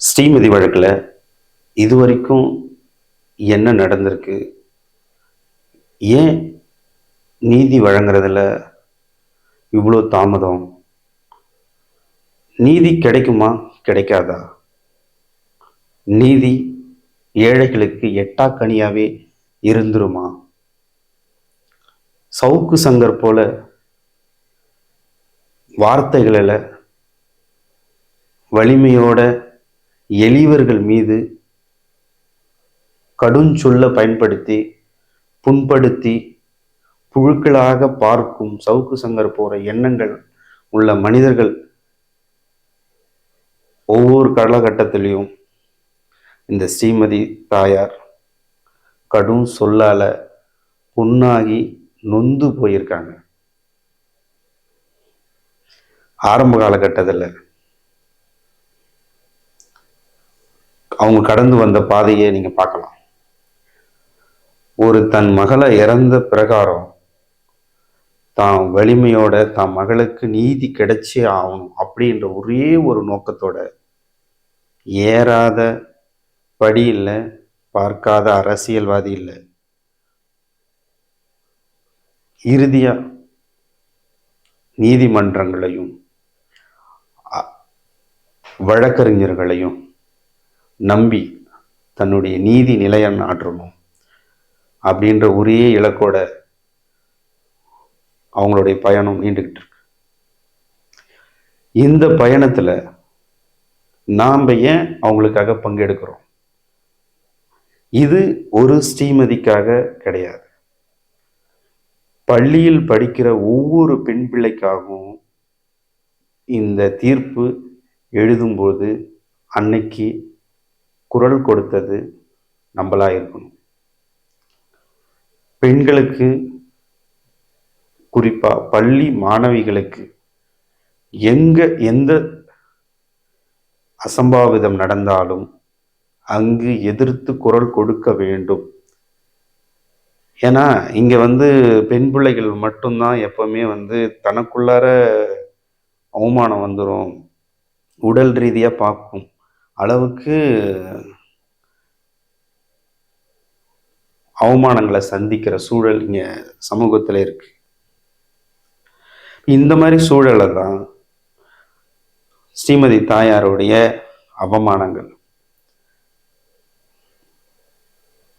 ஸ்ரீமதி வழக்கில் இதுவரைக்கும் என்ன நடந்திருக்கு? ஏன் நீதி வழங்குறதுல இவ்வளோ தாமதம்? நீதி கிடைக்குமா? கிடைக்காதா? நீதி ஏழைகளுக்கு எட்டாக்கனியாகவே இருந்துருமா? சவுக்கு சங்கர் போல வார்த்தைகளில் வலிமையோட எளியவர்கள் மீது கடுஞ்சொல்லை பயன்படுத்தி புண்படுத்தி புழுக்களாக பார்க்கும் சவுக்கு சங்கர் போற எண்ணங்கள் உள்ள மனிதர்கள் ஒவ்வொரு காலகட்டத்திலையும் இந்த ஸ்ரீமதி தாயார் கடும் சொல்லால புண்ணாகி நொந்து போயிருக்காங்க. ஆரம்ப காலகட்டத்தில் அவங்க கடந்து வந்த பாதையை நீங்கள் பார்க்கலாம். ஒரு தன் மகளை இறந்த பிரகாரம் தான் வலிமையோட தான் மகளுக்கு நீதி கிடைச்சே ஆகணும் அப்படின்ற ஒரே ஒரு நோக்கத்தோட ஏறாத படி இல்லை பார்க்காத அரசியல்வாதி இல்லை. இறுதியாக நீதிமன்றங்களையும் வழக்கறிஞர்களையும் நம்பி தன்னுடைய நீதி நிலையம் ஆற்றணும் அப்படின்ற ஒரே இலக்கோட அவங்களுடைய பயணம் நீண்டுகிட்டு இருக்கு. இந்த பயணத்தில் நாம் ஏன் அவங்களுக்காக பங்கெடுக்கிறோம்? இது ஒரு ஸ்ரீமதிக்காக கிடையாது. பள்ளியில் படிக்கிற ஒவ்வொரு பெண் பிள்ளைக்காகவும் இந்த தீர்ப்பு எழுதும்போது அன்னைக்கு குரல் கொடுத்தது நம்மளாக இருக்கணும். பெண்களுக்கு குறிப்பாக பள்ளி மாணவிகளுக்கு எங்க எந்த அசம்பாவிதம் நடந்தாலும் அங்கு எதிர்த்து குரல் கொடுக்க வேண்டும். ஏன்னா இங்கே வந்து பெண் பிள்ளைகள் மட்டும்தான் எப்பவுமே வந்து தனக்குள்ளார அவமானம் வந்துடும் உடல் ரீதியாக பார்க்கும். அளவுக்கு அவமானங்களை சந்திக்கிற சூழல் இங்கே சமூகத்தில் இருக்கு. இந்த மாதிரி சூழலை தான் ஸ்ரீமதி தாயாருடைய அவமானங்கள்.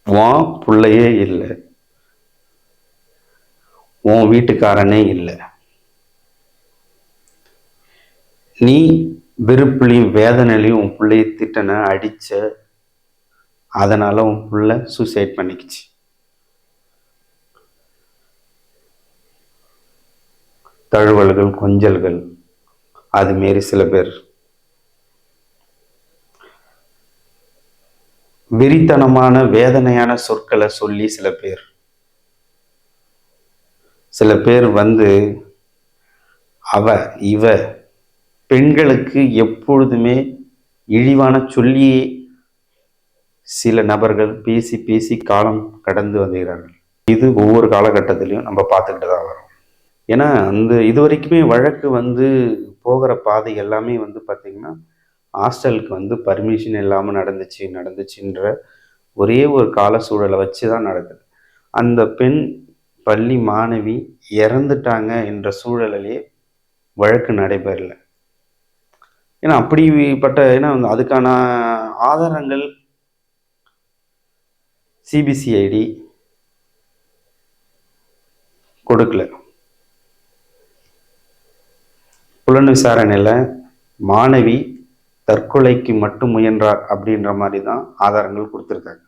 உன் பிள்ளையே இல்லை. உன் வீட்டுக்காரனே இல்லை. நீ வெறுப்புலையும் வேதனையிலையும் உன் பிள்ளைய திட்டன அடிச்ச அதனால உன் பிள்ளை சூசைட் பண்ணிக்கிச்சு. தழுவல்கள் கொஞ்சல்கள் அது மாரி சில பேர். வெறித்தனமான வேதனையான சொற்களை சொல்லி சில பேர். சில பேர் வந்து அவ இவ பெண்களுக்கு எப்பொழுதுமே இழிவான சொல்லியே சில நபர்கள் பேசி பேசி காலம் கடந்து வருகிறார்கள் இது ஒவ்வொரு காலகட்டத்திலையும் நம்ம பார்த்துக்கிட்டு தான் வரோம். ஏன்னா அந்த இது வரைக்குமே வழக்கு வந்து போகிற பாதை எல்லாமே வந்து பார்த்திங்கன்னா ஹாஸ்டலுக்கு வந்து பர்மிஷன் இல்லாமல் நடந்துச்சு நடந்துச்சுன்ற ஒரே ஒரு கால சூழலை வச்சு தான் நடக்குது. அந்த பெண் பள்ளி மாணவி இறந்துட்டாங்க என்ற சூழலிலே வழக்கு நடைபெறலை. ஏன்னா அப்படிப்பட்ட ஏன்னா வந்து அதுக்கான ஆதாரங்கள் சிபிசிஐடி கொடுக்கல. புலன் விசாரணையில் மாணவி தற்கொலைக்கு மட்டும் முயன்றார் அப்படின்ற மாதிரி தான் ஆதாரங்கள் கொடுத்துருக்காங்க.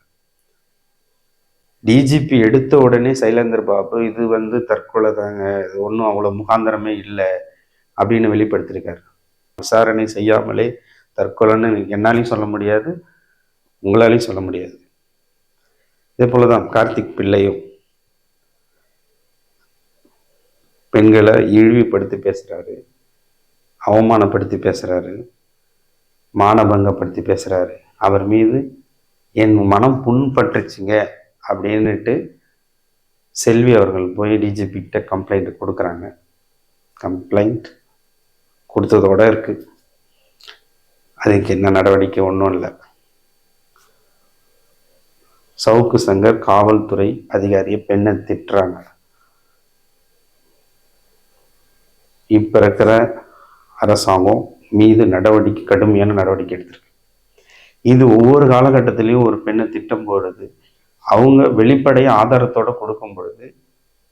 டிஜிபி எடுத்த உடனே சைலேந்தர் பாபு இது வந்து தற்கொலை தாங்க இது ஒன்றும் அவ்வளோ முகாந்திரமே இல்லை அப்படின்னு வெளிப்படுத்தியிருக்காரு. விசாரணை செய்யாமலே தற்கொலைன்னு என்னாலையும் சொல்ல முடியாது உங்களாலையும் சொல்ல முடியாது. இதே போல தான் கார்த்திக் பிள்ளையும் பெண்களை இழிவுபடுத்தி பேசுகிறாரு அவமானப்படுத்தி பேசுகிறாரு மானபங்கப்படுத்தி பேசுகிறாரு அவர் மீது என் மனம் புண்பட்டுச்சுங்க அப்படின்னுட்டு செல்வி அவர்கள் போய் டிஜிபி கிட்ட கம்ப்ளைண்ட் கொடுக்குறாங்க. கம்ப்ளைண்ட் கொடுத்ததோட இருக்கு. அதுக்கு என்ன நடவடிக்கை? ஒன்றும் இல்லை. சவுக்கு சங்கர் காவல்துறை அதிகாரியை பெண்ணை திட்டுறாங்க. இப்போ இருக்கிற அரசாங்கம் மீது நடவடிக்கை கடுமையான நடவடிக்கை எடுத்திருக்கு. இது ஒவ்வொரு காலகட்டத்திலையும் ஒரு பெண்ணை திட்டம் போடுறது அவங்க வெளிப்படைய ஆதாரத்தோட கொடுக்கும் பொழுது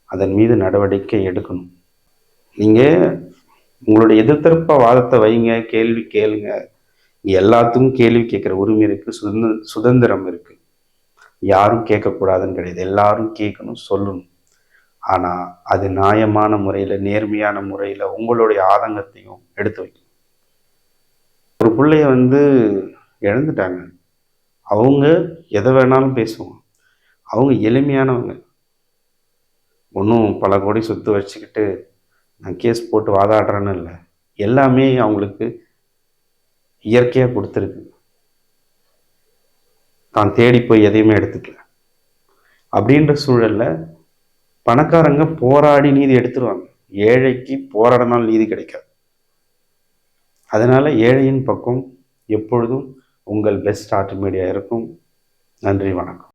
அதன் மீது நடவடிக்கை எடுக்கணும். நீங்கள் உங்களுடைய எதிர்த்தரப்ப வாதத்தை வைங்க கேள்வி கேளுங்க. எல்லாத்துக்கும் கேள்வி கேட்குற உரிமை இருக்குது சுதந்திர சுதந்திரம் இருக்குது யாரும் கேட்கக்கூடாதுன்னு கிடையாது. எல்லாரும் கேட்கணும் சொல்லணும். ஆனால் அது நியாயமான முறையில் நேர்மையான முறையில் உங்களுடைய ஆதங்கத்தையும் எடுத்து வைக்கணும். ஒரு பிள்ளைய வந்து இழந்துட்டாங்க. அவங்க எதை வேணாலும் பேசுவாங்க. அவங்க எளிமையானவங்க. ஒன்றும் பல கோடி சொத்து வச்சுக்கிட்டு நான் கேஸ் போட்டு வாதாடுறேன்னு இல்லை. எல்லாமே அவங்களுக்கு இயற்கையாக கொடுத்துருக்கு. தான் தேடி போய் எதையுமே எடுத்துக்கல. அப்படின்ற சூழலில் பணக்காரங்க போராடி நீதி எடுத்துருவாங்க. ஏழைக்கு போராடினால் நீதி கிடைக்காது. அதனால் ஏழையின் பக்கம் எப்பொழுதும் உங்கள் பெஸ்ட் ஆர்ட் மீடியா இருக்கும் நன்றி வணக்கம்.